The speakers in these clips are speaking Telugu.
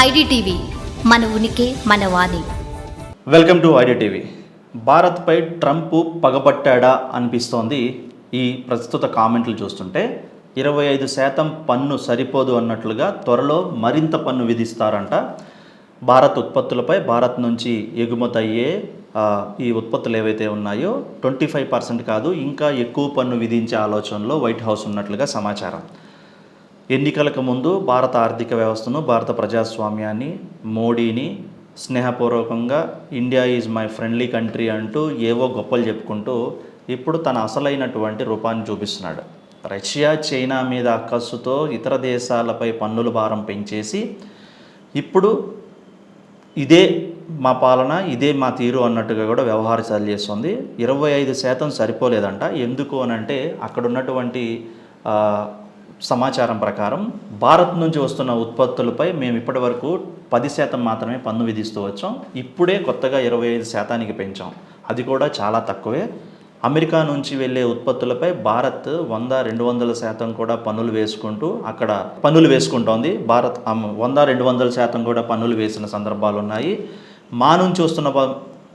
ఐడిటీవీ మన ఉనికి మన వాణి. Welcome to IDTV. భారత్పై ట్రంప్ పగబట్టాడా అనిపిస్తోంది ఈ ప్రస్తుత కామెంట్లు చూస్తుంటే ఇరవై ఐదు శాతం పన్ను సరిపోదు అన్నట్లుగా త్వరలో మరింత పన్ను విధిస్తారంట. భారత్ ఉత్పత్తులపై భారత్ నుంచి ఎగుమతి అయ్యే ఈ ఉత్పత్తులు ఏవైతే ఉన్నాయో ట్వంటీ ఫైవ్ పర్సెంట్ కాదు ఇంకా ఎక్కువ పన్ను విధించే ఆలోచనలో వైట్ హౌస్ ఉన్నట్లుగా సమాచారం. ఎన్నికలకు ముందు భారత ఆర్థిక వ్యవస్థను భారత ప్రజాస్వామ్యాన్ని మోడీని స్నేహపూర్వకంగా India is my friendly country అంటూ ఏవో గొప్పలు చెప్పుకుంటూ ఇప్పుడు తన అసలైనటువంటి రూపాన్ని చూపిస్తున్నాడు. రష్యా చైనా మీద అక్కస్సుతో ఇతర దేశాలపై పన్నుల భారం పెంచేసి ఇప్పుడు ఇదే మా పాలన ఇదే మా తీరు అన్నట్టుగా కూడా వ్యవహారాలు చేస్తుంది. ఇరవై ఐదు శాతం సరిపోలేదంట. ఎందుకు అని అంటే అక్కడ ఉన్నటువంటి సమాచారం ప్రకారం భారత్ నుంచి వస్తున్న ఉత్పత్తులపై మేము ఇప్పటి వరకు పది శాతం మాత్రమే పన్ను విధిస్తూ వచ్చాం. ఇప్పుడే కొత్తగా ఇరవై ఐదు శాతానికి పెంచాం. అది కూడా చాలా తక్కువే. అమెరికా నుంచి వెళ్ళే ఉత్పత్తులపై భారత్ వంద రెండు వందల శాతం కూడా పన్నులు వేసుకుంటూ అక్కడ పన్నులు వేసుకుంటోంది. భారత్ వంద రెండు వందల శాతం కూడా పన్నులు వేసిన సందర్భాలు ఉన్నాయి. మా నుంచి వస్తున్న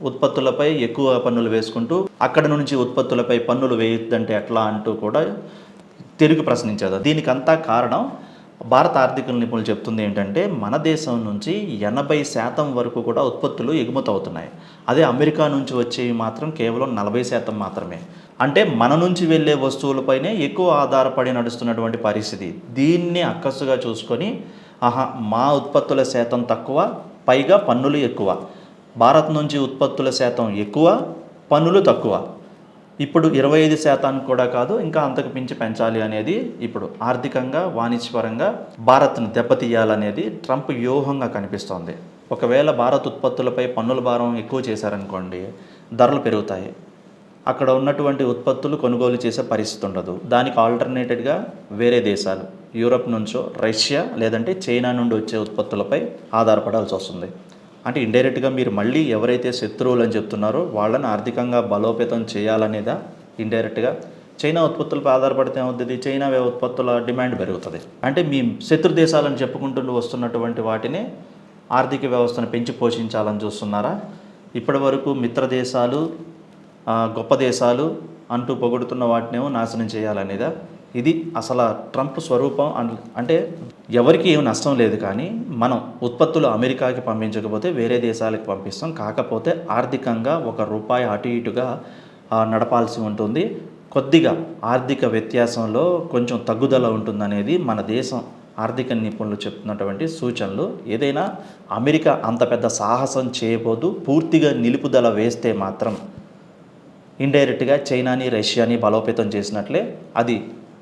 ఉత్పత్తులపై ఎక్కువ పన్నులు వేసుకుంటూ అక్కడ నుంచి ఉత్పత్తులపై పన్నులు వేయొద్దంటే ఎట్లా అంటూ కూడా తిరిగి ప్రశ్నించారు దీనికంతా కారణం భారత ఆర్థిక నిపుణులు చెప్తుంది ఏంటంటే మన దేశం నుంచి ఎనభై శాతం వరకు కూడా ఉత్పత్తులు ఎగుమతి అవుతున్నాయి అదే అమెరికా నుంచి వచ్చేవి మాత్రం కేవలం నలభై శాతం మాత్రమే. అంటే మన నుంచి వెళ్ళే వస్తువులపైనే ఎక్కువ ఆధారపడి నడుస్తున్నటువంటి పరిస్థితి. దీన్ని అక్కసుగా చూసుకొని ఆహా మా ఉత్పత్తుల శాతం తక్కువ పైగా పన్నులు ఎక్కువ. భారత్ నుంచి ఉత్పత్తుల శాతం ఎక్కువ పన్నులు తక్కువ. ఇప్పుడు ఇరవై ఐదు శాతానికి కూడా కాదు ఇంకా అంతకు మించి పెంచాలి అనేది ఇప్పుడు ఆర్థికంగా వాణిజ్యపరంగా భారత్ను దెబ్బతీయాలనేది ట్రంప్ వ్యూహంగా కనిపిస్తోంది. ఒకవేళ భారత్ ఉత్పత్తులపై పన్నుల భారం ఎక్కువ చేశారనుకోండి ధరలు పెరుగుతాయి. అక్కడ ఉన్నటువంటి ఉత్పత్తులు కొనుగోలు చేసే పరిస్థితి ఉండదు. దానికి ఆల్టర్నేటెడ్గా వేరే దేశాలు యూరప్ నుంచో రష్యా లేదంటే చైనా నుండి వచ్చే ఉత్పత్తులపై ఆధారపడాల్సి వస్తుంది. అంటే ఇండైరెక్ట్గా మీరు మళ్ళీ ఎవరైతే శత్రువులు అని చెప్తున్నారో వాళ్ళని ఆర్థికంగా బలోపేతం చేయాలనేదా ఇండైరెక్ట్గా చైనా ఉత్పత్తులపై ఆధారపడితే ఏమవుతుంది? చైనా ఉత్పత్తుల డిమాండ్ పెరుగుతుంది. అంటే మీ శత్రు దేశాలను చెప్పుకుంటూ వస్తున్నటువంటి వాటిని ఆర్థిక వ్యవస్థను పెంచి పోషించాలని చూస్తున్నారా? ఇప్పటి వరకు మిత్ర దేశాలు గొప్ప దేశాలు అంటూ పొగుడుతున్న వాటినేమో నాశనం చేయాలనేదా? ఇది అసలు ట్రంప్ స్వరూపం అంటే ఎవరికి ఏమి నష్టం లేదు కానీ మనం ఉత్పత్తులు అమెరికాకి పంపించకపోతే వేరే దేశాలకు పంపిస్తాం. కాకపోతే ఆర్థికంగా ఒక రూపాయి అటు ఇటుగా నడపాల్సి ఉంటుంది. కొద్దిగా ఆర్థిక వ్యత్యాసంలో కొంచెం తగ్గుదల ఉంటుందనేది మన దేశం ఆర్థిక నిపుణులు చెప్తున్నటువంటి సూచనలు. ఏదైనా అమెరికా అంత పెద్ద సాహసం చేయబోదు పూర్తిగా నిలుపుదల వేస్తే మాత్రం ఇండైరెక్ట్గా చైనాని రష్యాని బలోపేతం చేసినట్లే అది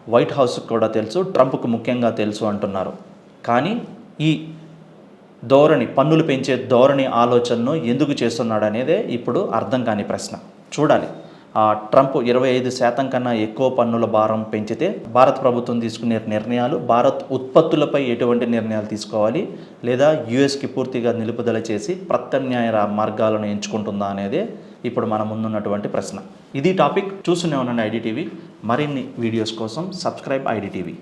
వైట్ హౌస్కి కూడా తెలుసు ట్రంప్కు ముఖ్యంగా తెలుసు అంటున్నారు. కానీ ఈ ధోరణి పన్నులు పెంచే ధోరణి ఆలోచనను ఎందుకు చేస్తున్నాడనేదే ఇప్పుడు అర్థం కాని ప్రశ్న. చూడాలి. ట్రంప్ ఇరవై ఐదు శాతం కన్నా ఎక్కువ పన్నుల భారం పెంచితే భారత ప్రభుత్వం తీసుకునే నిర్ణయాలు భారత్ ఉత్పత్తులపై ఎటువంటి నిర్ణయాలు తీసుకోవాలి లేదా యుఎస్కి పూర్తిగా నిలుపుదల చేసి ప్రత్యామ్నాయ మార్గాలను ఎంచుకుంటుందా అనేది ఇప్పుడు మన ముందున్నటువంటి ప్రశ్న. ఇది టాపిక్ చూస్తూనే ఉండండి ఐడిటీవీ మరిన్ని వీడియోస్ కోసం సబ్స్క్రైబ్ ఐడిటీవీ